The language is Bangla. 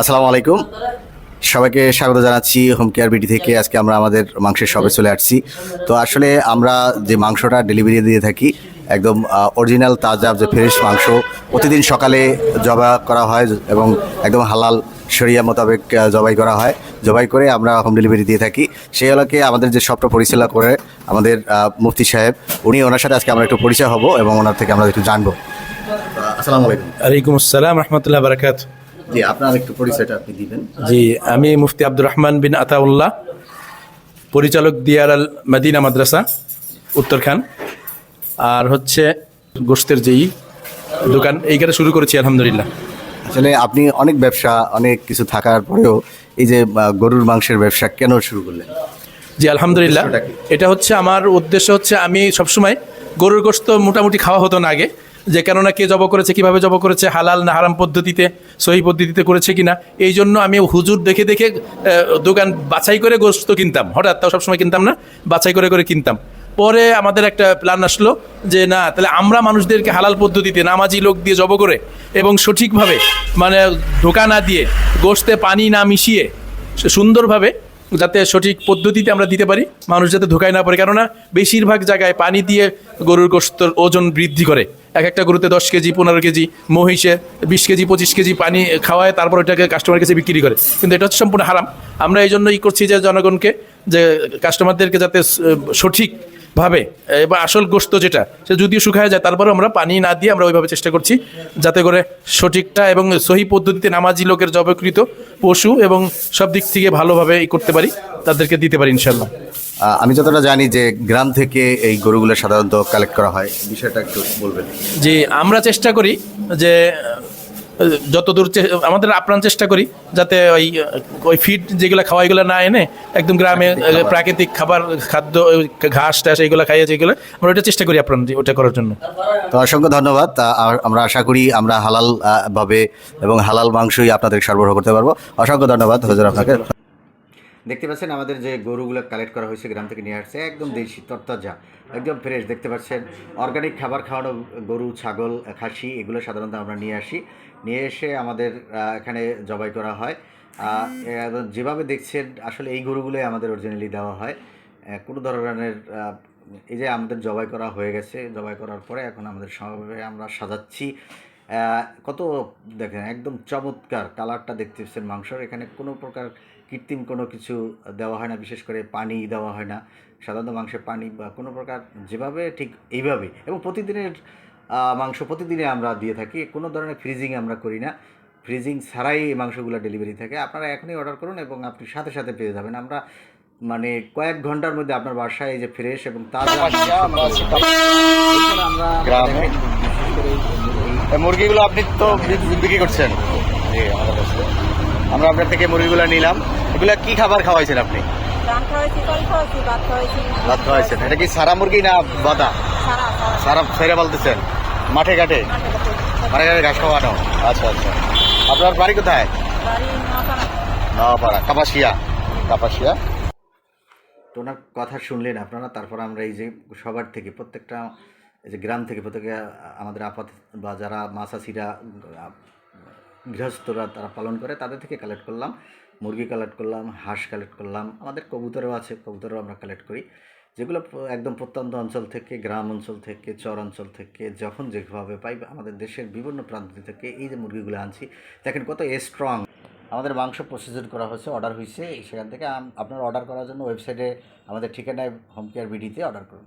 আসসালামু আলাইকুম। সবাইকে স্বাগত জানাচ্ছি হোম কেয়ার বিডি থেকে। আজকে আমরা আমাদের মাংসের শপে চলে আসছি। তো আসলে আমরা যে মাংসটা ডেলিভারি দিয়ে থাকি, একদম অরিজিনাল তাজা, যে ফ্রেশ মাংস, প্রতিদিন সকালে জবা করা হয় এবং একদম হালাল শরিয়া মোতাবেক জবাই করা হয়। জবাই করে আমরা হোম ডেলিভারি দিয়ে থাকি। সেই এলাকে আমাদের যে শপটা পরিচালনা করে আমাদের মুফতি সাহেব, উনি ওনার সাথে আজকে আমরা একটু পরিচয় হব এবং ওনার থেকে আমরা একটু জানব। আসসালামু আলাইকুম। আলাইকুম আসসালাম, রহমতুল্লাহ বারাকাত জি আপনার একটু পরিচয়টা আপনি দিবেন। জি আমি মুফতি আব্দুর রহমান বিন আতাউল্লাহ পরিচালক দিয়ার আল মদিনা মাদ্রাসা উত্তরখান আর হচ্ছে গোস্তের যেই দোকান এইখানে শুরু করেছি আলহামদুলিল্লাহ। আসলে আপনি অনেক ব্যবসা অনেক কিছু থাকার পরেও এই যে গরুর মাংসের ব্যবসা কেন শুরু করলেন? জি আলহামদুলিল্লাহ। এটা হচ্ছে আমার উদ্দেশ্য হচ্ছে আমি সবসময় গরুর গোস্ত মোটামুটি খাওয়া হতো না আগে। যে কেননা কে জব করেছে, কীভাবে জব করেছে, হালাল না হারাম পদ্ধতিতে, সহি পদ্ধতিতে করেছে কিনা, এই জন্য আমি হুজুর দেখে দেখে দোকান বাছাই করে গোস্ত কিনতাম। হঠাৎ তাও সবসময় কিনতাম না, বাছাই করে করে কিনতাম। পরে আমাদের একটা প্ল্যান আসলো যে, না, তাহলে আমরা মানুষদেরকে হালাল পদ্ধতিতে নামাজি লোক দিয়ে জব করে এবং সঠিকভাবে মানে ধোকা না দিয়ে গোস্তে পানি না মিশিয়ে সুন্দরভাবে যাতে সঠিক পদ্ধতিতে আমরা দিতে পারি, মানুষ যাতে ধোকায় না পারে কেননা বেশিরভাগ জায়গায় পানি দিয়ে গরুর গোস্তর ওজন বৃদ্ধি করে। এক একটা গরুতে দশ কেজি, পনেরো কেজি, মহিষে বিশ কেজি, পঁচিশ কেজি পানি খাওয়ায়, তারপর ওইটাকে কাস্টমার কাছে বিক্রি করে। কিন্তু এটা হচ্ছে সম্পূর্ণ হারাম। আমরা এই জন্যই করছি যে জনগণকে, যে কাস্টমারদেরকে যাতে স- সঠিকভাবে বা আসল গোস্ত যেটা সে যদিও শুকায় যায় তারপরে আমরা পানি না দিয়ে আমরা ওইভাবে চেষ্টা করছি যাতে করে সঠিকটা এবং সহি পদ্ধতিতে নামাজি লোকের জবকৃত পশু এবং সব দিক থেকে ভালোভাবে ই করতে পারি তাদেরকে দিতে পারি ইনশাল্লাহ আমি যতটা জানি যে গ্রাম থেকে এই গরুগুলো সাধারণত কালেক্ট করা হয় বিষয়টা একটু বলবেন। যে আমরা চেষ্টা করি যে যতদূর আমাদের আপ্রাণ চেষ্টা করি যাতে ওই ওই ফিড যেগুলো খাওয়া এগুলো না এনে একদম গ্রামে প্রাকৃতিক খাবার। খাদ্য ঘাস টাস এগুলো খাইয়ে যেগুলো আমরা ওটা চেষ্টা করি আপ্রাণ ওটা করার জন্য। তো অসংখ্য ধন্যবাদ। আমরা আশা করি আমরা হালাল ভাবে এবং হালাল মাংসই আপনাদের সরবরাহ করতে পারব। অসংখ্য ধন্যবাদ হজর আপনাকে। দেখতে পাচ্ছেন আমাদের যে গরুগুলো কালেক্ট করা হয়েছে গ্রাম থেকে নিয়ে আসছে একদম দেশি তরতাজা একদম ফ্রেশ দেখতে পাচ্ছেন। অর্গানিক খাবার খাওয়ানো গরু ছাগল খাসি এগুলো সাধারণত আমরা নিয়ে আসি। নিয়ে এসে আমাদের এখানে জবাই করা হয়। যেভাবে দেখছেন আসলে এই গরুগুলোই আমাদের অরিজিনালি দেওয়া হয়। কোনো ধরনের এই যে আমাদের জবাই করা হয়ে গেছে জবাই করার পরে এখন আমাদের সবাই আমরা সাজাচ্ছি। কত দেখেন একদম চমৎকার কালারটা দেখতে পাচ্ছেন মাংসর। এখানে কোনো প্রকার কৃত্রিম কোনো কিছু দেওয়া হয় না বিশেষ করে পানি দেওয়া হয় না। সাধারণত মাংসে পানি বা কোনো প্রকার যেভাবে ঠিক এইভাবে। এবং প্রতিদিনের মাংস প্রতিদিনে আমরা দিয়ে থাকি কোনো ধরনের ফ্রিজিং আমরা করি না। ফ্রিজিং ছাড়াই এই মাংসগুলো ডেলিভারি থাকে। আপনারা এখনই অর্ডার করুন এবং আপনি সাথে সাথে পেয়ে যাবেন। আমরা মানে কয়েক ঘণ্টার মধ্যে আপনার বাসায় এই যে ফ্রেশ এবং তাজা আমরা মুরগিগুলো আপনি তো বিক্রি করছেন। জি আমাদের কাছে। আমরা আপনার থেকে মুরগিগুলো নিলাম। এগুলা কি খাবার খাওয়াইছেন আপনি? ভাত খাওয়াইছেন। এটা কি সারা মুরগি না বাদা? সারা সারা। সারা বলতেছেন মাঠে ঘাটে? মাঠে ঘাটে। ঘাস খাওয়ানো? আচ্ছা আচ্ছা। আপনার বাড়ি কোথায়? নওয়াপাড়া কাপাসিয়া। কাপাসিয়া? তো ওনার কথা শুনলেন আপনারা তারপর আমরা এই যে সবার থেকে প্রত্যেকটা যে গ্রাম থেকে প্রত্যেকে আমাদের আপাত বা যারা মাছাসিরা গৃহস্থরা তারা পালন করে, তাদের থেকে কালেক্ট করলাম। মুরগি কালেক্ট করলাম, হাঁস কালেক্ট করলাম, আমাদের কবুতরও আছে, কবুতরও আমরা কালেক্ট করি। যেগুলো একদম প্রত্যন্ত অঞ্চল থেকে, গ্রাম অঞ্চল থেকে, চর অঞ্চল থেকে, যখন যেভাবে পাই, আমাদের দেশের বিভিন্ন প্রান্ত থেকে এই যে মুরগিগুলো আনছি, দেখেন কত স্ট্রং আমাদের মাংস প্রসেসর করা হয়েছে অর্ডার হয়েছে সেখান থেকে আপনার অর্ডার করার জন্য ওয়েবসাইটে আমাদের ঠিকানায় হোম কেয়ার বিডিতে অর্ডার করুন।